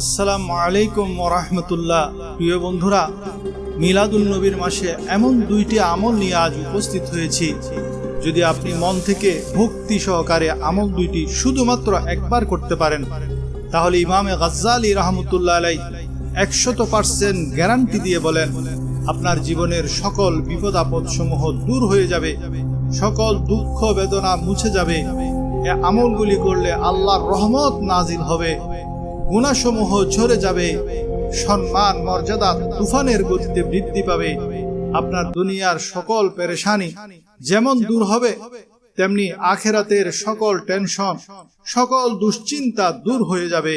আসসালামু আলাইকুম রহমতুল্লাহ। প্রিয় বন্ধুরা মিলাদুল নবীর মাসে এমন দুইটি আমল নিয়ে আজ উপস্থিত হয়েছি। যদি আপনি মন থেকে ভক্তি সহকারে আমল দুইটি শুধুমাত্র একবার করতে পারেন, তাহলে ইমামে গাজ্জালি রহমতুল্লাহ আলাই একশত পার্সেন্ট গ্যারান্টি দিয়ে বলেন, আপনার জীবনের সকল বিপদ আপদ সমূহ দূর হয়ে যাবে, সকল দুঃখ বেদনা মুছে যাবে। আমলগুলি করলে আল্লাহর রহমত নাজিল হবে। গুণাসমূহ ঝরে যাবে। সম্মান, মর্যাদা, তুফানের গতিতে বৃদ্ধি পাবে। আপনার দুনিয়ার সকল পেরেশানি যেমন দূর হবে, তেমনি আখেরাতের সকল টেনশন, সকল দুশ্চিন্তা দূর হয়ে যাবে।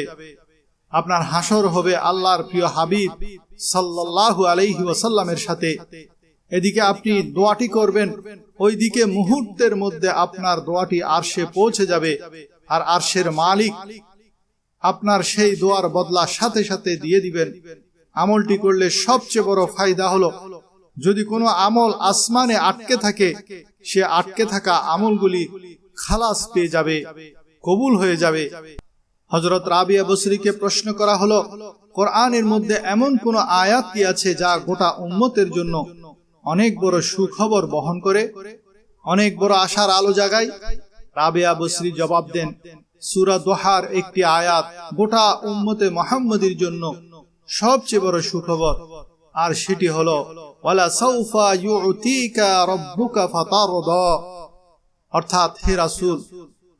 আপনার হাসর হবে আল্লাহর প্রিয় হাবিব সাল্লাল্লাহু আলাইহি ওয়াসাল্লামের সাথে। এদিকে আপনি দোয়াটি করবেন, ওইদিকে মুহূর্তের মধ্যে আপনার দোয়াটি আরশে পৌঁছে যাবে। আর আরশের মালিক আপনার সেই দোয়ার বদলা সাথে সাথে দিয়ে দিবেন। আমলটি করলে সবচেয়ে বড় ফায়দা হলো, যদি কোনো আমল আসমানে আটকে থাকে, সে আটকে থাকা আমলগুলি খালাস পেয়ে যাবে, কবুল হয়ে যাবে। হজরত রাবিয়া বসরিকে প্রশ্ন করা হলো, কোরআনের মধ্যে এমন কোন আয়াত কি আছে যা গোটা উম্মতের জন্য অনেক বড় সুখবর বহন করে, অনেক বড় আশার আলো জাগায়? রাবিয়া বসরি জবাব দেন সুরা দোহার একটি আয়াত গোটা উম্মতে মোহাম্মদের জন্য সবচেয়ে বড় সুখবর। আর সেটি হলো, ওয়ালা সাউফা ইউতিকা রাব্বুকা ফাতারদা। অর্থাৎ, হে রাসূল,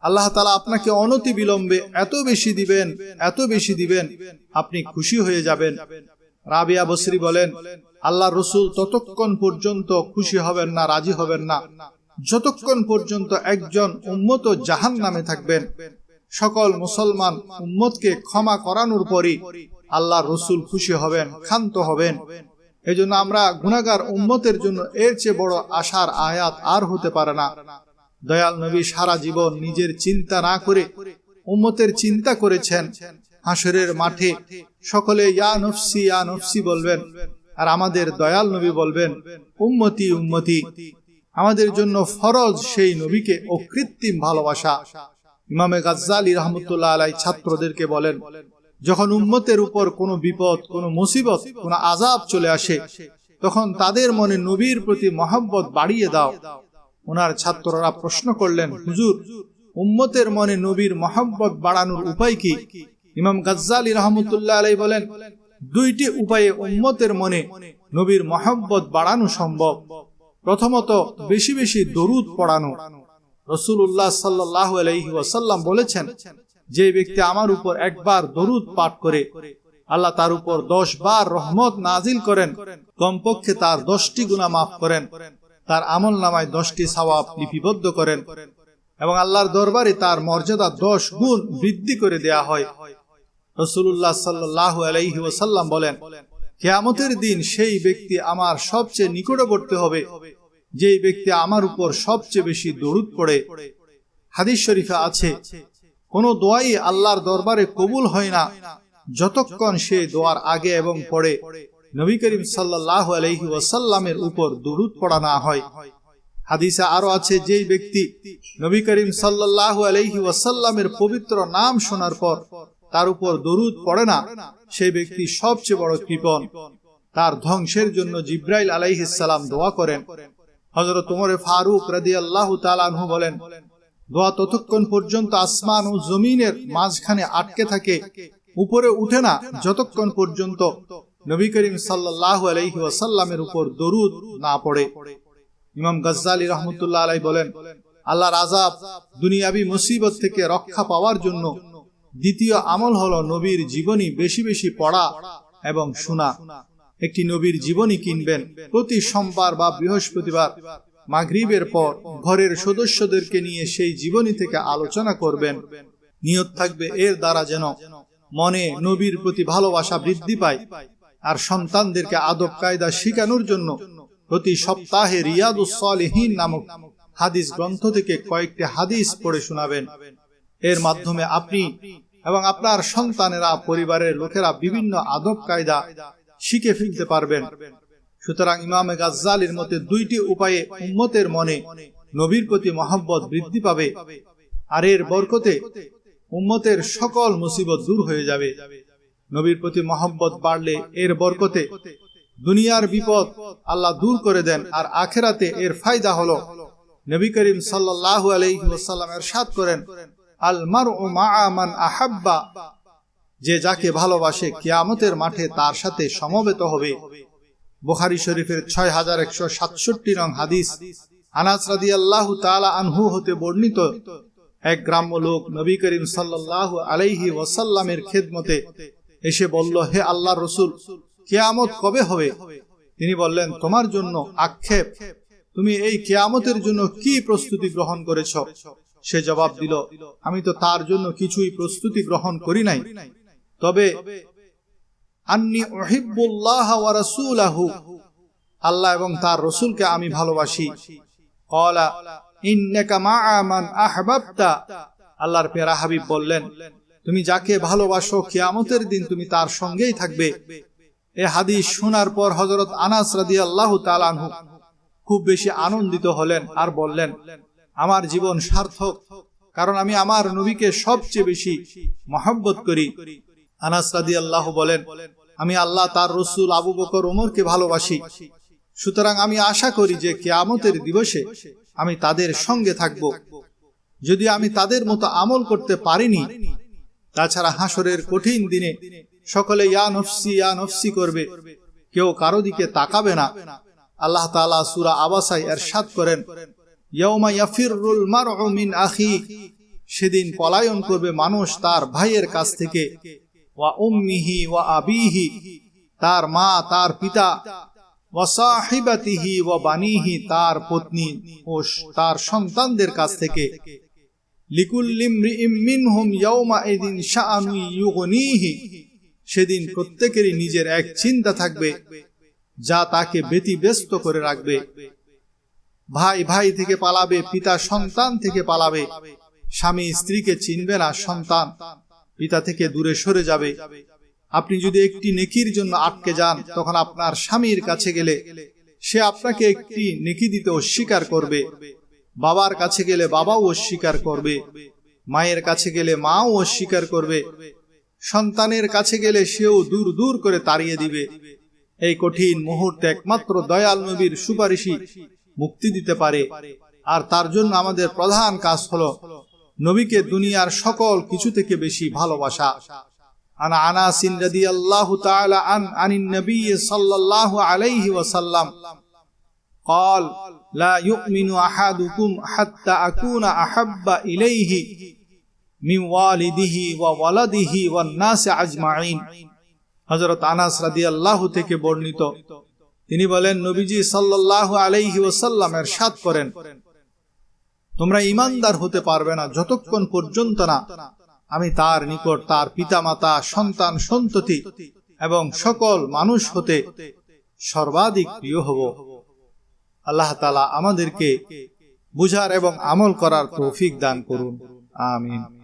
আল্লাহ তাআলা আপনাকে অনতি বিলম্বে এত বেশি দিবেন, এত বেশি দিবেন, আপনি খুশি হয়ে যাবেন। রাবিয়া বসরি বলেন, আল্লাহ রসুল ততক্ষণ পর্যন্ত খুশি হবেন না, রাজি হবেন না। যতক্ষণ পর্যন্ত একজন উম্মত জাহান নামে থাকবেন সকল মুসলমান উম্মতকে ক্ষমা করানোর পরই আল্লাহ রসুল খুশি হবেন, ক্ষান্ত হবেন। এই জন্য আমরা গুণাগার উম্মতের জন্য এর চেয়ে বড় আশার আয়াত আর হতে পারে না। দয়াল নবী সারা জীবন নিজের চিন্তা না করে উম্মতের চিন্তা করেছেন। হাসরের মাঠে সকলে, ইয়া নফসি ইয়া নফসি বলবেন। আর আমাদের দয়াল নবী বলবেন, উম্মতি উম্মতি। আমাদের জন্য ফরজ সেই নবীকে অকৃত্রিম ভালোবাসা। ইমামে গাজ্জালি রহমতুল্লাহ আলাই ছাত্রদেরকে বলেন, যখন উম্মতের উপর কোনো বিপদ, কোনো মুসিবত, কোনো আজাব চলে আসে, তখন তাদের মনে নবীর প্রতি মহাব্বত বাড়িয়ে দাও। ওনার ছাত্ররা প্রশ্ন করলেন, হুজুর, উম্মতের মনে নবীর মহাব্বত বাড়ানোর উপায় কি? ইমাম গাজ্জালি রহমতুল্লাহ আলাই বলেন, দুইটি উপায়ে উম্মতের মনে নবীর মহাব্বত বাড়ানো সম্ভব। প্রথমত, বেশি বেশি দরুদ পড়ানো। রসুল্লাহ সাল্লাহ বলেছেন, যে ব্যক্তি আমার উপর একবার দরুদ পাঠ করে, আল্লাহ তার উপর দশ বার রহমত নাজিল করেন, কমপক্ষে তার দশটি গুণা মাফ করেন, তার আমল নামায় দশটি লিপিবদ্ধ করেন এবং আল্লাহর দরবারে তার মর্যাদা দশ গুণ বৃদ্ধি করে দেয়া হয়। রসুল্লাহ সাল্লাহ আলাইহি বলেন, কেয়ামতের দিন সেই ব্যক্তি আমার সবচেয়ে নিকটবর্তী হবে। যেই ব্যক্তি আমার উপর সবচেয়ে বেশি দরুদ পড়ে, হাদিস শরীফে আছে, কোন দোয়াই আল্লাহর দরবারে কবুল হয় না, যতক্ষণ সে দোয়ার আগে এবং পরে নবী করিম সাল্লাহ আলহি ওয়াসাল্লামের উপর দরুদ পড়া না হয়। হাদিসে আরও আছে, যেই ব্যক্তি নবী করিম সাল্লাহ আলহি ওয়াসাল্লামের পবিত্র নাম শোনার পর তার উপর দরুদ পড়ে না, সেই ব্যক্তি সবচেয়ে বড় কৃপন তার ধ্বংসের জন্য জিব্রাইল আলাইহিসাল্লাম দোয়া করেন। হজরত উমরে ফারুক রাদি আল্লাহ তালানহু বলেন, দোয়া ততক্ষণ পর্যন্ত আসমান ও জমিনের মাঝখানে আটকে থাকে। উপরে উঠে না, যতক্ষণ পর্যন্ত নবী করিম সাল্লাহ আলহি উপর দরুদ না পড়ে। ইমাম গজ্জালি রহমতুল্লাহ আলাই বলেন, আল্লাহর আজাব দুনিয়াবি মুসিবত থেকে রক্ষা পাওয়ার জন্য দ্বিতীয় আমল হলো নবীর জীবনী বেশি বেশি পড়া এবং শোনা। একটি নবীর জীবনী কিনবেন প্রতি সোমবার বা বৃহস্পতিবার। মাগরিবের পর ঘরের সদস্যদেরকে নিয়ে সেই জীবনী থেকে আলোচনা করবেন। নিয়ত থাকবে এর দ্বারা যেন মনে নবীর প্রতি ভালোবাসা বৃদ্ধি পায় আর সন্তানদেরকে আদব কায়দা শিখানোর জন্য প্রতি সপ্তাহে রিয়াদুসলিহীন নামক হাদিস গ্রন্থ থেকে কয়েকটি হাদিস পড়ে শোনাবেন। এর মাধ্যমে আপনি এবং আপনার সন্তানেরা, পরিবারের লোকেরা বিভিন্ন আদব কায়দা শিখে ফেলতে পারবেন। সুতরাং ইমামে গাজ্জালির মতে দুইটি উপায়ে উম্মতের মনে নবীর প্রতি মহব্বত বৃদ্ধি পাবে আর এর বরকতে উম্মতের সকল মুসিবত দূর হয়ে যাবে। নবীর প্রতি মহব্বত বাড়লে এর বরকতে দুনিয়ার বিপদ আল্লাহ দূর করে দেন আর আখেরাতে এর ফায়দা হলো। নবী করিম সাল্লাল্লাহু আলাইহি ওয়াসাল্লাম এরশাদ করেন, আল মারউ মা'a মান আহাব্বা যে যাকে ভালোবাসে কিয়ামতের মাঠে তার সাথে সমবেত হবে। বুখারী শরীফের ছয় হাজার একশো সাতষট্টি রং হাদিস। আনাস রাদিয়াল্লাহু তাআলা আনহু হতে বর্ণিত এক গ্রাম্য লোক নবী করিম সাল্লাল্লাহু আলাইহি ওয়াসাল্লামের খেদমতে এসে বলল, হে আল্লাহ রসুল, কেয়ামত কবে হবে? তিনি বললেন, তোমার জন্য আক্ষেপ। তুমি এই কেয়ামতের জন্য কি প্রস্তুতি গ্রহণ করেছ? সে জবাব দিল, আমি তো তার জন্য কিছুই প্রস্তুতি গ্রহণ করি নাই। তবে, আন্নি আল্লাহ এবং তার রসুলকে আমি ভালোবাসি। আল্লাহর পেরা হাবিব বললেন, তুমি যাকে ভালোবাসো কিয়ামতের দিন তুমি তার সঙ্গেই থাকবে। এ হাদিস শোনার পর হজরত আনাস রাদিয়াল্লাহু তাআলা আনহু খুব বেশি আনন্দিত হলেন আর বললেন, আমার জীবন সার্থক, কারণ আমি আমার নবীকে সবচেয়ে বেশি মহব্বত করি। আনাস রাদিয়াল্লাহু বলেন, আমি আল্লাহ তার রসুল আবু বকর ওমরকে ভালোবাসি। সুতরাং আমি আশা করি যে কেয়ামতের দিবসে আমি তাদের সঙ্গে থাকব। যদি আমি তাদের মতো আমল করতে পারিনি, তাছাড়া হাসরের কঠিন দিনে সকলে ইয়া নফসি ইয়া নফসি করবে। কেউ কারও দিকে তাকাবে না। আল্লাহ তাআলা সূরা করেন ইয়াফিরুল মারউ মিন আখি। সেদিন পলায়ন করবে মানুষ তার ভাইয়ের কাছ থেকে। আবিহি, তার মা, তার পিতা, ওয়া ওয়া বানিহি, তার পত্নী ও তার সন্তানদের কাছ থেকে। সেদিন প্রত্যেকেরই নিজের এক চিন্তা থাকবে, যা তাকে ব্যতিব্যস্ত করে রাখবে। ভাই ভাই থেকে পালাবে, পিতা সন্তান থেকে পালাবে, স্বামী স্ত্রীকে চিনবে না সন্তান। পিতা থেকে দূরে সরে যাবে। আপনি যদি একটি নেকির জন্য আটকে যান, তখন আপনার স্বামীর কাছে গেলে সে আপনাকে একটি নেকি দিতে অস্বীকার করবে। বাবার কাছে গেলে বাবাও অস্বীকার করবে। মায়ের কাছে গেলে মাও অস্বীকার করবে। সন্তানের কাছে গেলে সেও দূর দূর করে তাড়িয়ে দিবে। এই কঠিন মুহূর্তে একমাত্র দয়াল নবীর সুপারিশই মুক্তি দিতে পারে। আর তার জন্য আমাদের প্রধান কাজ হলো নবীকে দুনিয়ার সকল কিছু থেকে বেশি ভালোবাসা عن عناس رضي الله تعالى عن عن النبي صلى الله عليه وسلم قال لا يؤمن أحدكم حتى أكون أحب إليه من والده وولده والناس أجمعين হযরত আনাস রাদিয়াল্লাহু থেকে বর্ণিত তিনি বলেন নবীজি সাল্লাল্লাহু আলাইহি ওয়াসাল্লাম এরশাদ করেন তোমরা ইমানদার হতে পারবে না যতক্ষণ পর্যন্ত না আমি তার নিকট তার পিতামাতা, সন্তান, সন্ততি এবং সকল মানুষ হতে সর্বাধিক প্রিয় হব। আল্লাহ তালা আমাদেরকে বুঝার এবং আমল করার তৌফিক দান করুন। আমিন।